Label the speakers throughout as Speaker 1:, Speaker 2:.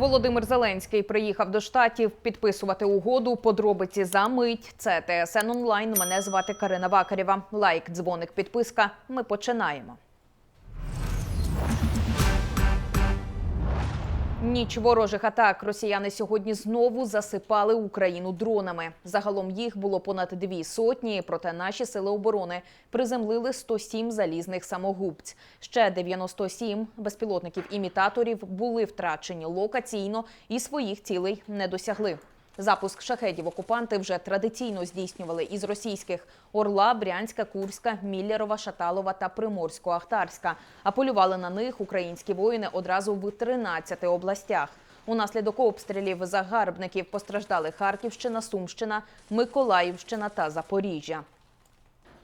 Speaker 1: Володимир Зеленський приїхав до штатів підписувати угоду. Подробиці за мить. Це ТСН онлайн. Мене звати Карина Вакарєва. Лайк, дзвоник, підписка. Ми починаємо. Ніч ворожих атак росіяни сьогодні знову засипали Україну дронами. Загалом їх було понад дві сотні. Проте наші сили оборони приземлили 107 залізних самогубць. Ще 97 безпілотників-імітаторів були втрачені локаційно і своїх цілей не досягли. Запуск шахедів окупанти вже традиційно здійснювали із російських Орла, Брянська, Курська, Міллерова, Шаталова та Приморсько-Ахтарська. А полювали на них українські воїни одразу в 13 областях. Унаслідок обстрілів загарбників постраждали Харківщина, Сумщина, Миколаївщина та Запоріжжя.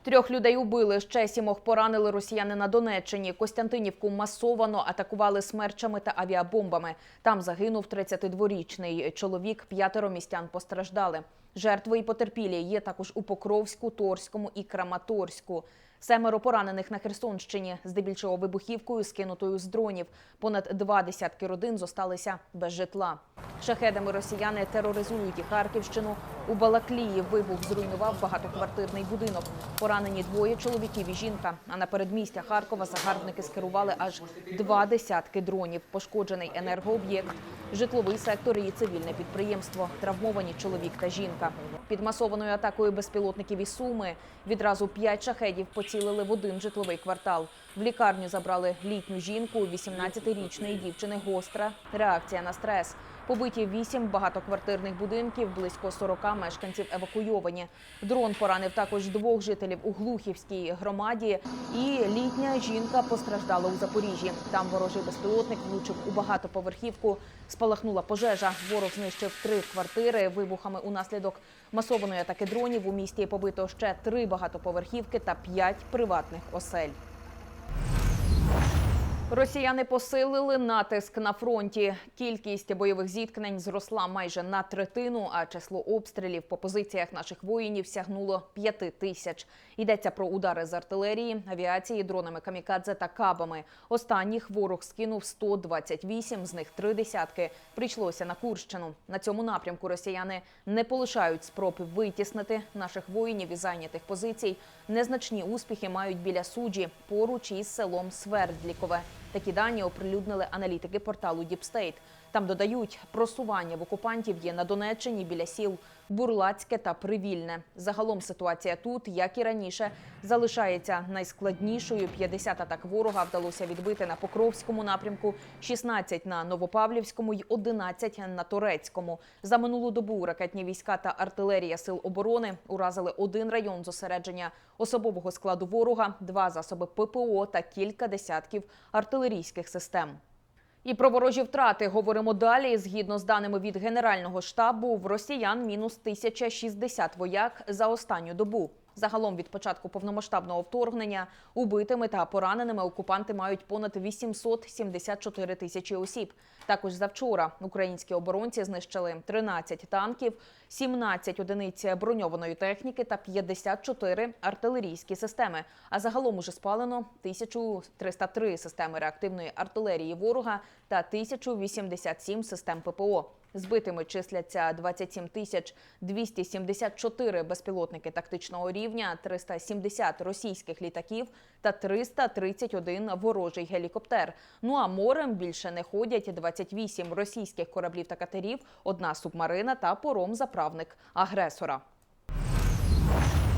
Speaker 1: Трьох людей убили, ще сімох поранили росіяни на Донеччині. Костянтинівку масовано атакували смерчами та авіабомбами. Там загинув 32-річний чоловік, п'ятеро містян постраждали. Жертви і потерпілі є також у Покровську, Торському і Краматорську. Семеро поранених на Херсонщині, здебільшого вибухівкою, скинутою з дронів. Понад два десятки родин зосталися без житла. Шахедами росіяни тероризують і Харківщину. У Балаклії вибух зруйнував багатоквартирний будинок. Поранені двоє чоловіків і жінка. А на передмістя Харкова загарбники скерували аж два десятки дронів. Пошкоджений енергооб'єкт, житловий сектор і цивільне підприємство. Травмовані чоловік та жінка. Під масованою атакою безпілотників і суми відразу п'ять шахедів поцілили в один житловий квартал. В лікарню забрали літню жінку, 18-річної дівчини гостра. Реакція на стрес. Побиті вісім багатоквартирних будинків, близько 40 мешканців евакуйовані. Дрон поранив також двох жителів у Глухівській громаді. І літня жінка постраждала у Запоріжжі. Там ворожий безпілотник влучив у багатоповерхівку. Спалахнула пожежа. Ворог знищив три квартири вибухами унаслідок масованої атаки дронів. У місті побито ще три багатоповерхівки та п'ять приватних осель. Росіяни посилили натиск на фронті. Кількість бойових зіткнень зросла майже на третину, а число обстрілів по позиціях наших воїнів сягнуло п'яти тисяч. Йдеться про удари з артилерії, авіації, дронами камікадзе та кабами. Останніх ворог скинув 128, з них три десятки. Прийшлося на Курщину. На цьому напрямку росіяни не полишають спроб витіснити наших воїнів із зайнятих позицій. Незначні успіхи мають біля суджі поруч із селом Свердлікове. Такі дані оприлюднили аналітики порталу Діпстейт. Там додають, просування в окупантів є на Донеччині біля сіл Бурлацьке та Привільне. Загалом ситуація тут, як і раніше, залишається найскладнішою. 50 атак ворога вдалося відбити на Покровському напрямку, 16 на Новопавлівському й 11 на Торецькому. За минулу добу ракетні війська та артилерія сил оборони уразили один район зосередження особового складу ворога, два засоби ППО та кілька десятків артилерійських систем. І про ворожі втрати говоримо далі. Згідно з даними від Генерального штабу, в росіян мінус 1060 вояк за останню добу. Загалом від початку повномасштабного вторгнення убитими та пораненими окупанти мають понад 874 тисячі осіб. Також завчора українські оборонці знищили 13 танків, 17 одиниць броньованої техніки та 54 артилерійські системи. А загалом уже спалено 1303 системи реактивної артилерії ворога та 1087 систем ППО. Збитими числяться 27 тисяч 274 безпілотники тактичного рівня, 370 російських літаків та 331 ворожий гелікоптер. Ну а морем більше не ходять 28 російських кораблів та катерів, одна субмарина та пором-заправник агресора.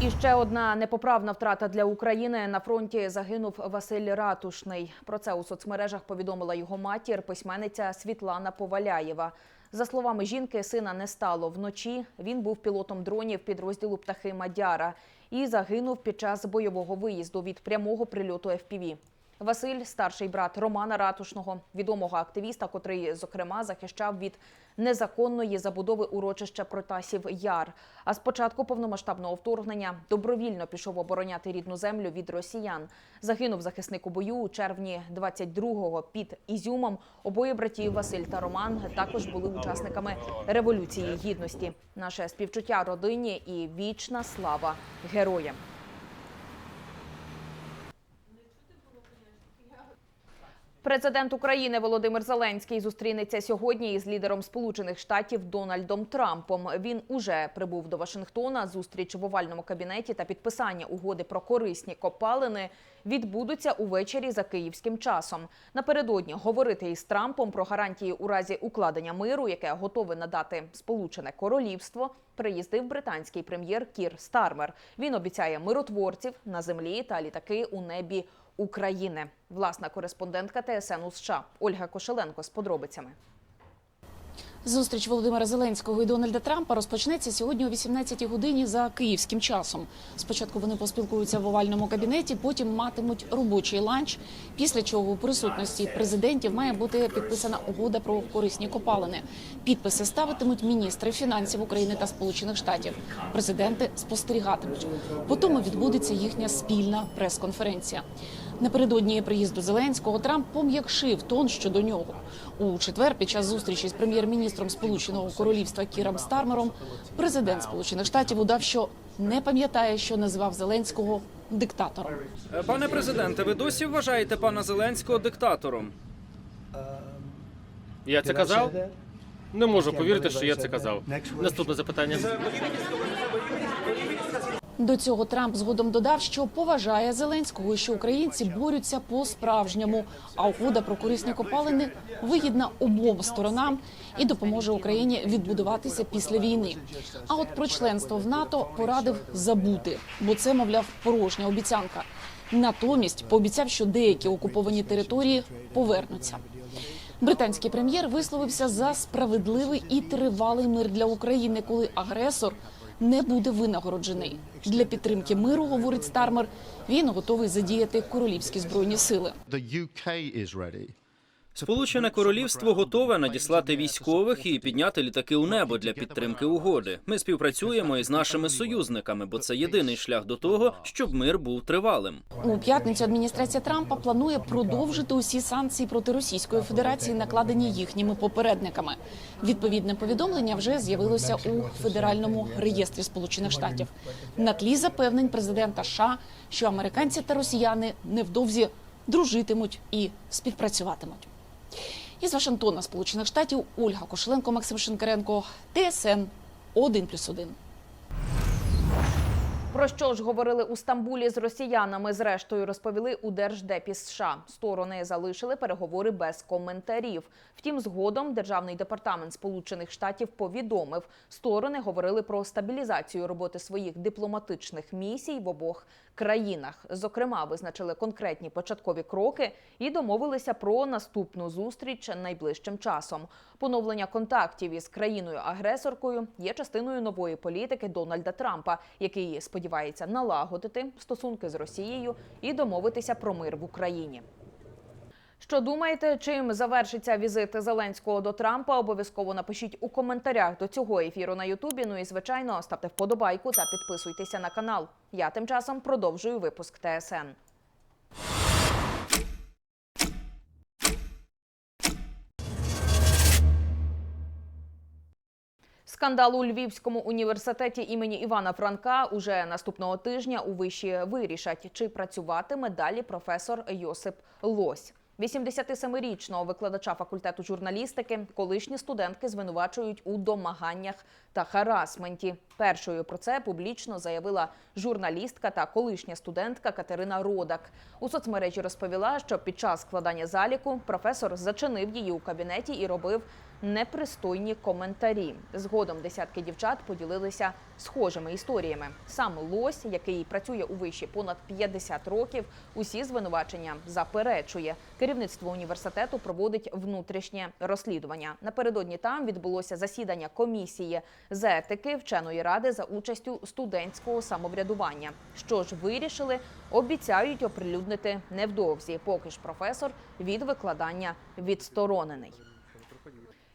Speaker 1: І ще одна непоправна втрата для України на фронті загинув Василь Ратушний. Про це у соцмережах повідомила його матір, письменниця Світлана Поваляєва. За словами жінки, сина не стало вночі. Він був пілотом дронів підрозділу птахи Мадяра і загинув під час бойового виїзду від прямого прильоту ФПВ. Василь, старший брат Романа Ратушного, відомого активіста, котрий, зокрема, захищав від незаконної забудови урочища Протасів Яр. А з початку повномасштабного вторгнення добровільно пішов обороняти рідну землю від росіян. Загинув захисник у бою у червні 22-го під Ізюмом. Обоє братів Василь та Роман також були учасниками революції гідності. Наше співчуття родині і вічна слава героям. Президент України Володимир Зеленський зустрінеться сьогодні із лідером Сполучених Штатів Дональдом Трампом. Він уже прибув до Вашингтона. Зустріч в овальному кабінеті та підписання угоди про корисні копалини відбудуться увечері за київським часом. Напередодні говорити із Трампом про гарантії у разі укладення миру, яке готове надати Сполучене Королівство. Приїздив британський прем'єр Кір Стармер. Він обіцяє миротворців на землі та літаки у небі України. Власна кореспондентка ТСН у США Ольга Кошеленко з подробицями.
Speaker 2: Зустріч Володимира Зеленського і Дональда Трампа розпочнеться сьогодні о 18-й годині за київським часом. Спочатку вони поспілкуються в овальному кабінеті, потім матимуть робочий ланч. Після чого у присутності президентів має бути підписана угода про корисні копалини. Підписи ставитимуть міністри фінансів України та Сполучених Штатів. Президенти спостерігатимуть. Потім відбудеться їхня спільна прес-конференція. Напередодні приїзду Зеленського Трамп пом'якшив тон щодо нього. У четвер, під час зустрічі з прем'єр-міністром Сполученого Королівства Кіром Стармером, президент Сполучених Штатів удав, що не пам'ятає, що називав Зеленського диктатором.
Speaker 3: Пане президенте, ви досі вважаєте пана Зеленського диктатором?
Speaker 4: Я це казав? Не можу повірити, що я це казав. Наступне запитання.
Speaker 2: До цього Трамп згодом додав, що поважає Зеленського що українці борються по-справжньому. А угода про корисні копалини вигідна обом сторонам і допоможе Україні відбудуватися після війни. А от про членство в НАТО порадив забути, бо це, мовляв, порожня обіцянка. Натомість пообіцяв, що деякі окуповані території повернуться. Британський прем'єр висловився за справедливий і тривалий мир для України, коли агресор не буде винагороджений. Для підтримки миру, говорить Стармер, він готовий задіяти королівські збройні сили.
Speaker 3: Сполучене Королівство готове надіслати військових і підняти літаки у небо для підтримки угоди. Ми співпрацюємо із нашими союзниками, бо це єдиний шлях до того, щоб мир був тривалим.
Speaker 2: У п'ятницю адміністрація Трампа планує продовжити усі санкції проти Російської Федерації, накладені їхніми попередниками. Відповідне повідомлення вже з'явилося у федеральному реєстрі Сполучених Штатів. На тлі запевнень президента США, що американці та росіяни невдовзі дружитимуть і співпрацюватимуть. Із Вашингтона, Сполучених Штатів, Ольга Кошеленко, Максим Шинкаренко, ТСН 1+,1.
Speaker 1: Про що ж говорили у Стамбулі з росіянами? Зрештою розповіли у Держдепі США. Сторони залишили переговори без коментарів. Втім, згодом державний департамент Сполучених Штатів повідомив, сторони говорили про стабілізацію роботи своїх дипломатичних місій в обох країнах. Зокрема, визначили конкретні початкові кроки і домовилися про наступну зустріч найближчим часом. Поновлення контактів із країною-агресоркою є частиною нової політики Дональда Трампа, який сподівається налагодити стосунки з Росією і домовитися про мир в Україні. Що думаєте, чим завершиться візит Зеленського до Трампа? Обов'язково напишіть у коментарях до цього ефіру на Ютубі. Ну і звичайно, ставте вподобайку та підписуйтеся на канал. Я тим часом продовжую випуск ТСН. Скандал у Львівському університеті імені Івана Франка уже наступного тижня у виші вирішать, чи працюватиме далі професор Йосип Лось. 87-річного викладача факультету журналістики колишні студентки звинувачують у домаганнях та харасменті. Першою про це публічно заявила журналістка та колишня студентка Катерина Родак. У соцмережі розповіла, що під час складання заліку професор зачинив її у кабінеті і робив непристойні коментарі. Згодом десятки дівчат поділилися схожими історіями. Сам Лось, який працює у виші понад 50 років, усі звинувачення заперечує. Керівництво університету проводить внутрішнє розслідування. Напередодні там відбулося засідання комісії з етики вченої ради за участю студентського самоврядування. Що ж вирішили, обіцяють оприлюднити невдовзі. Поки ж професор від викладання відсторонений.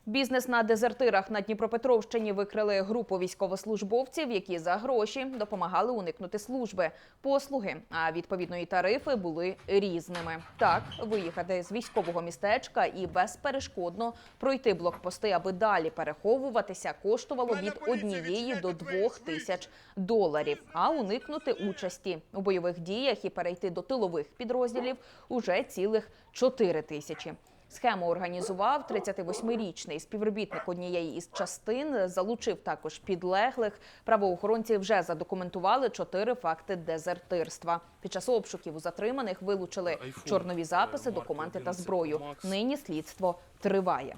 Speaker 1: Бізнес на дезертирах на Дніпропетровщині викрили групу військовослужбовців, які за гроші допомагали уникнути служби, послуги. А відповідно і тарифи були різними. Так, виїхати з військового містечка і безперешкодно пройти блокпости, аби далі переховуватися, коштувало від однієї до двох тисяч доларів. А уникнути участі у бойових діях і перейти до тилових підрозділів уже цілих чотири тисячі. Схему організував 38-річний співробітник однієї із частин. Залучив також підлеглих. Правоохоронці вже задокументували чотири факти дезертирства. Під час обшуків у затриманих вилучили чорнові записи, документи та зброю. Нині слідство триває.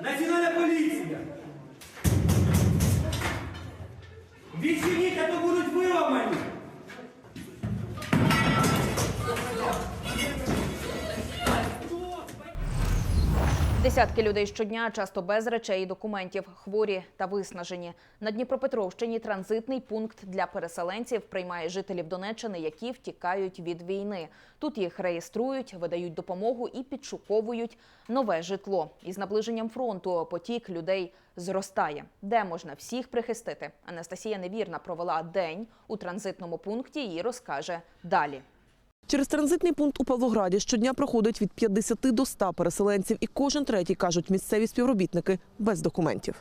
Speaker 5: Національна поліція! Відчиніть, а то будуть виламані!
Speaker 1: Десятки людей щодня, часто без речей і документів, хворі та виснажені. На Дніпропетровщині транзитний пункт для переселенців приймає жителів Донеччини, які втікають від війни. Тут їх реєструють, видають допомогу і підшуковують нове житло. Із наближенням фронту потік людей зростає. Де можна всіх прихистити? Анастасія Невірна провела день у транзитному пункті і розкаже далі.
Speaker 6: Через транзитний пункт у Павлограді щодня проходить від 50 до 100 переселенців, і кожен третій кажуть місцеві співробітники без документів.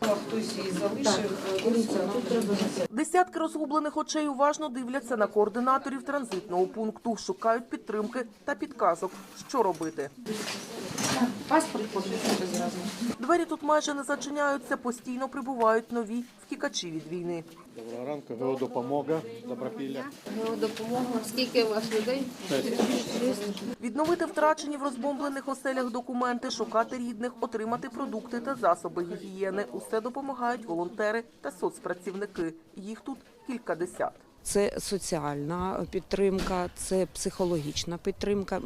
Speaker 6: Десятки розгублених очей уважно дивляться на координаторів транзитного пункту, шукають підтримки та підказок, що робити. Двері тут майже не зачиняються, постійно прибувають нові втікачі від війни.
Speaker 7: Доброго ранку, геодопомога. Добропілля.
Speaker 8: Геодопомога. Скільки у вас людей?
Speaker 6: Відновити втрачені в розбомблених оселях документи, шукати рідних, отримати продукти та засоби гігієни. Усе допомагають волонтери та соцпрацівники. Їх тут кількадесят.
Speaker 9: Це соціальна підтримка, це психологічна підтримка,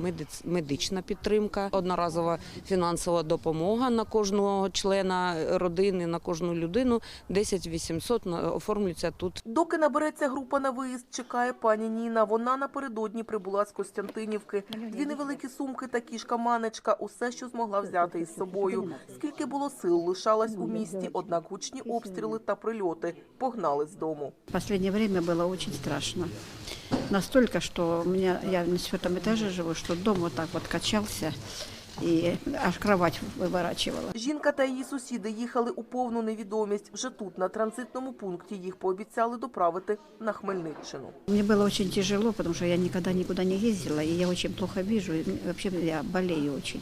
Speaker 9: медична підтримка, одноразова фінансова допомога на кожного члена родини, на кожну людину. 10 800 на- оформлюється тут
Speaker 6: Доки набереться група на виїзд, чекає пані Ніна. Вона напередодні прибула з Костянтинівки. Дві невеликі сумки та кішка манечка. Усе, що змогла взяти із собою. Скільки було сил, лишалась у місті. Однак гучні обстріли та прильоти погнали з дому.
Speaker 8: Последнее время было очень страшно. Настолько, что у меня, я на четвертом этаже живу, что дом вот так вот качался и аж кровать выворачивала.
Speaker 6: Жінка та її сусіди їхали у повну невідомість. Вже тут, на транзитному пункті, їх пообіцяли доправити на Хмельниччину.
Speaker 8: Мне было очень тяжело, потому что я никогда никуда не ездила, и я очень плохо вижу, и вообще я болею очень.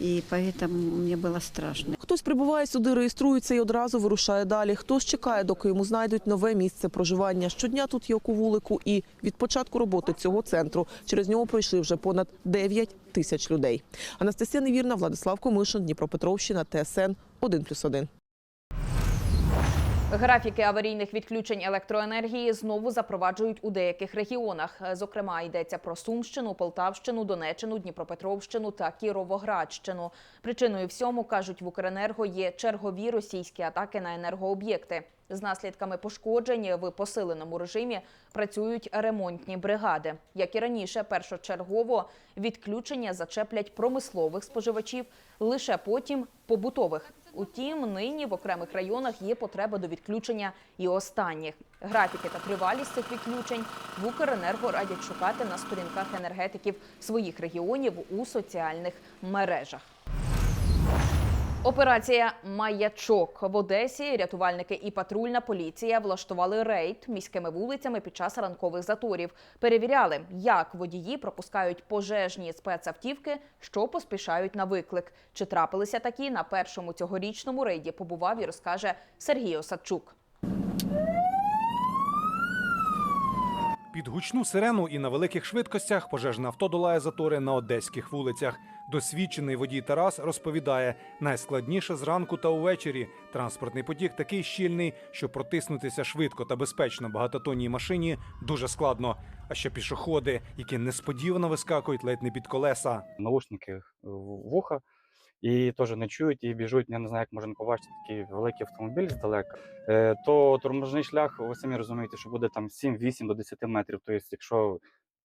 Speaker 8: И тому мені було страшно.
Speaker 6: Хтось прибуває сюди, реєструється і одразу вирушає далі. Хтось чекає, доки йому знайдуть нове місце проживання. Щодня тут є оковулику, і від початку роботи цього центру через нього пройшли вже понад 9 тисяч людей. Анастасія Невірна, Владислав Комишин, Дніпропетровщина, ТСН 1+,1.
Speaker 1: Графіки аварійних відключень електроенергії знову запроваджують у деяких регіонах. Зокрема, йдеться про Сумщину, Полтавщину, Донеччину, Дніпропетровщину та Кіровоградщину. Причиною всьому кажуть в Укренерго є чергові російські атаки на енергооб'єкти. З наслідками пошкоджень в посиленому режимі працюють ремонтні бригади. Як і раніше, першочергово відключення зачеплять промислових споживачів, лише потім побутових. Утім, нині в окремих районах є потреба до відключення і останніх. Графіки та тривалість цих відключень в Укренерго радять шукати на сторінках енергетиків своїх регіонів у соціальних мережах. Операція Маячок в Одесі. Рятувальники і патрульна поліція влаштували рейд міськими вулицями під час ранкових заторів. Перевіряли, як водії пропускають пожежні спецавтівки, що поспішають на виклик. Чи трапилися такі на першому цьогорічному рейді? Побував і розкаже Сергій Осадчук.
Speaker 10: Під гучну сирену і на великих швидкостях пожежне авто долає затори на одеських вулицях. Досвідчений водій Тарас розповідає, найскладніше зранку та увечері. Транспортний потік такий щільний, що протиснутися швидко та безпечно багатотонній машині дуже складно. А ще пішоходи, які несподівано вискакують ледь не під колеса.
Speaker 11: наушники вуха і теж не чують і біжуть. Я не знаю, як можна побачити такий великий автомобіль здалека. Е, то тормозний шлях, ви самі розумієте, що буде там 7-8 до 10 метрів. Тобто, якщо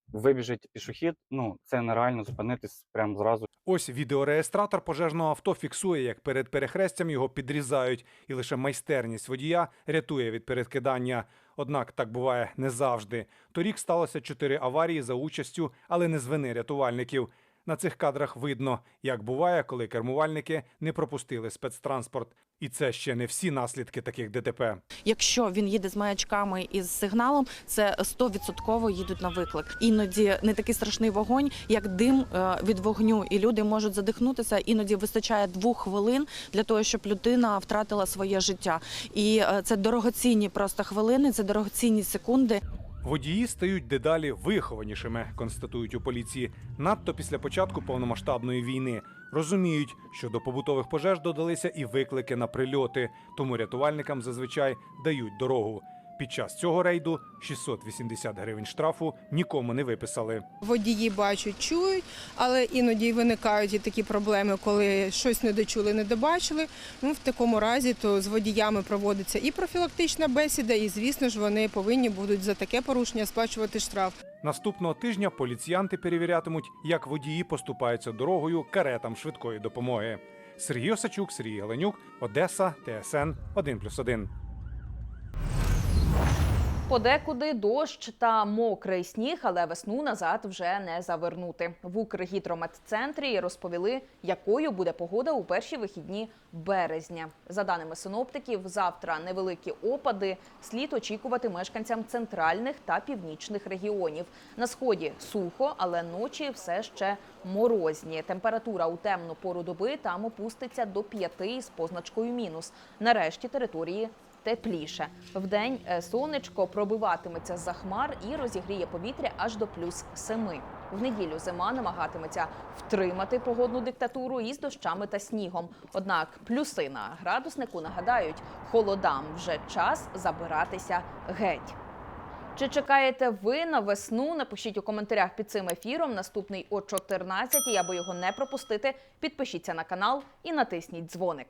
Speaker 11: вибіжить пішохід, ну це нереально зупинитись прямо зразу.
Speaker 10: Ось відеореєстратор пожежного авто фіксує, як перед перехрестям його підрізають, і лише майстерність водія рятує від перекидання. Однак так буває не завжди. Торік сталося чотири аварії за участю, але не з вини рятувальників. На цих кадрах видно, як буває, коли кермувальники не пропустили спецтранспорт. І це ще не всі наслідки таких ДТП.
Speaker 12: Якщо він їде з маячками і з сигналом, це 100% їдуть на виклик. Іноді не такий страшний вогонь, як дим е, від вогню, і люди можуть задихнутися. Іноді вистачає двох хвилин для того, щоб людина втратила своє життя. І е, це дорогоцінні просто хвилини, це дорогоцінні секунди.
Speaker 10: Водії стають дедалі вихованішими, констатують у поліції. Надто після початку повномасштабної війни розуміють, що до побутових пожеж додалися і виклики на прильоти, тому рятувальникам зазвичай дають дорогу. Під час цього рейду 680 гривень штрафу нікому не виписали.
Speaker 13: Водії бачать, чують, але іноді виникають і такі проблеми, коли щось не дочули, не добачили. Ну, в такому разі то з водіями проводиться і профілактична бесіда, і звісно ж вони повинні будуть за таке порушення сплачувати штраф.
Speaker 10: Наступного тижня поліціянти перевірятимуть, як водії поступаються дорогою каретам швидкої допомоги. Сергій Осачук, Сергій Галенюк, Одеса, ТСН 1+,1.
Speaker 1: Подекуди дощ та мокрий сніг, але весну назад вже не завернути. В Укргідрометцентрі розповіли, якою буде погода у перші вихідні березня. За даними синоптиків, завтра невеликі опади слід очікувати мешканцям центральних та північних регіонів. На сході сухо, але ночі все ще морозні. Температура у темну пору доби там опуститься до 5 з позначкою мінус. Нарешті території тепліше. Вдень е, сонечко пробиватиметься за хмар і розігріє повітря аж до плюс 7. В неділю зима намагатиметься втримати погодну диктатуру із дощами та снігом. Однак плюси на градуснику нагадають, холодам вже час забиратися геть. Чи чекаєте ви на весну? Напишіть у коментарях під цим ефіром. Наступний о 14 аби його не пропустити. Підпишіться на канал і натисніть дзвоник.